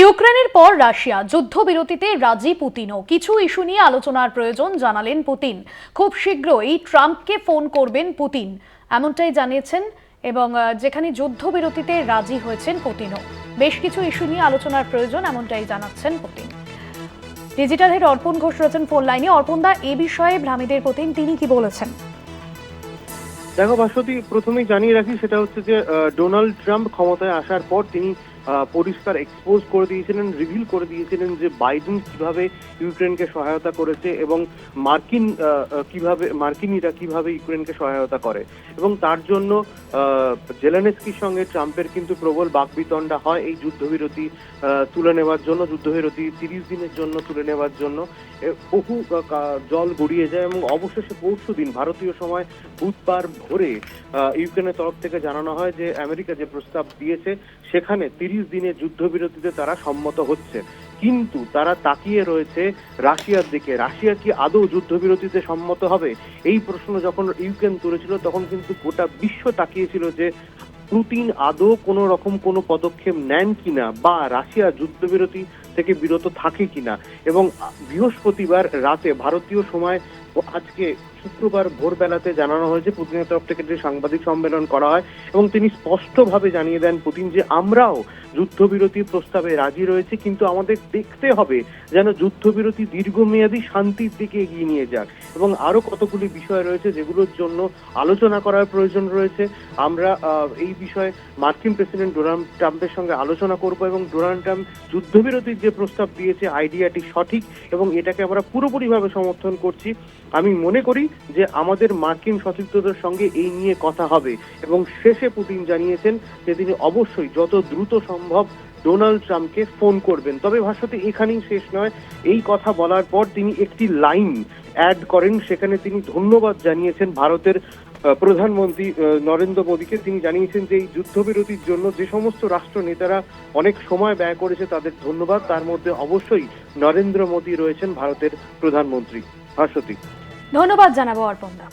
ইউক্রেনের পর রাশিয়া যুদ্ধবিরতিতে রাজি পুতিনও। কিছু ইস্যু নিয়ে আলোচনার প্রয়োজন জানালেন পুতিন। খুব শীঘ্রই ট্রাম্পকে ফোন করবেন পুতিন। এমনটাই জানিয়েছেন এবং যেখানে যুদ্ধবিরতিতে রাজি হয়েছেন পুতিনও। বেশ কিছু ইস্যু নিয়ে আলোচনার প্রয়োজন এমনটাই জানাচ্ছেন পুতিন। ডিজিটাল হেড অর্পণ ঘোষ রয়েছেন ফোন লাইনে। অর্পণ দা, এ বিষয়ে ভ্রামীদের পুতিন তিনি কি বলেছেন? দেখো বাসতি প্রথমেই জানিয়ে রাখি সেটা হচ্ছে যে ডোনাল্ড ট্রাম্প ক্ষমতায় আসার পর তিনি পরিষ্কার এক্সপোজ করে দিয়েছিলেন রিভিল করে দিয়েছিলেন যে বাইডেন কীভাবে ইউক্রেনকে সহায়তা করেছে এবং মার্কিন কীভাবে মার্কিনিরা কীভাবে ইউক্রেনকে সহায়তা করে। এবং তার জন্য আহ, সঙ্গে ট্রাম্পের কিন্তু প্রবল বাকবিতণ্ডা হয় এই যুদ্ধবিরতি তুলে নেওয়ার জন্য যুদ্ধবিরতি তিরিশ দিনের জন্য তুলে নেওয়ার জন্য। বহু জল গড়িয়ে যায় এবং অবশেষে পরশু দিন ভারতীয় সময় বুধবার ভোরে ইউক্রেনের তরফ থেকে জানানো হয় যে আমেরিকা যে প্রস্তাব দিয়েছে সেখানে তিরিশ দিনের যুদ্ধবিরতিতে তারা সম্মত হচ্ছে। কিন্তু তারা তাকিয়ে রয়েছে রাশিয়ার দিকে। রাশিয়া কি আদৌ যুদ্ধবিরতিতে সম্মত হবে? এই প্রশ্ন যখন ইউক্রেন তুলেছিল, তখন কিন্তু গোটা বিশ্ব তাকিয়েছিল যে পুতিন আদৌ কোনো রকম কোনো পদক্ষেপ নেন কিনা বা রাশিয়া যুদ্ধবিরতি থেকে বিরত থাকে কিনা। এবং বৃহস্পতিবার রাতে ভারতীয় সময় আজকে শুক্রবার ভোরবেলাতে জানানো হয়েছে, পুতিনের তরফ থেকে যে সাংবাদিক সম্মেলন করা হয় এবং তিনি স্পষ্টভাবে জানিয়ে দেন, পুতিন, যে আমরাও যুদ্ধবিরতির প্রস্তাবে রাজি রয়েছে, কিন্তু আমাদের দেখতে হবে যেন যুদ্ধবিরতি দীর্ঘমেয়াদী শান্তির দিকে এগিয়ে নিয়ে যাক। এবং আরও কতগুলি বিষয় রয়েছে যেগুলোর জন্য আলোচনা করার প্রয়োজন রয়েছে। আমরা এই বিষয়ে মার্কিন প্রেসিডেন্ট ডোনাল্ড ট্রাম্পের সঙ্গে আলোচনা করব এবং ডোনাল্ড ট্রাম্প যুদ্ধবিরতির যে প্রস্তাব দিয়েছে, আইডিয়াটি সঠিক এবং এটাকে আমরা পুরোপুরিভাবে সমর্থন করছি। আমি মনে করি যে আমাদের মার্কিন সতীর্থদের সঙ্গে এই নিয়ে কথা হবে। এবং শেষে পুতিন জানিয়েছেন যে তিনি অবশ্যই যত দ্রুত সম্ভব ডোনাল্ড ট্রাম্পকে ফোন করবেন। তবে ভাষাতে এখানেই শেষ নয়। এই কথা বলার পর তিনি একটি লাইন অ্যাড করেন। সেখানে তিনি ধন্যবাদ জানিয়েছেন ভারতের প্রধানমন্ত্রী নরেন্দ্র মোদীকে। তিনি জানিয়েছেন যে এই যুদ্ধবিরতির জন্য যে সমস্ত রাষ্ট্র নেতারা অনেক সময় ব্যয় করেছে তাদের ধন্যবাদ। তার মধ্যে অবশ্যই নরেন্দ্র মোদী রয়েছেন ভারতের প্রধানমন্ত্রী। ভাস্বতী ধন্যবাদ জানাব অর্পণ দা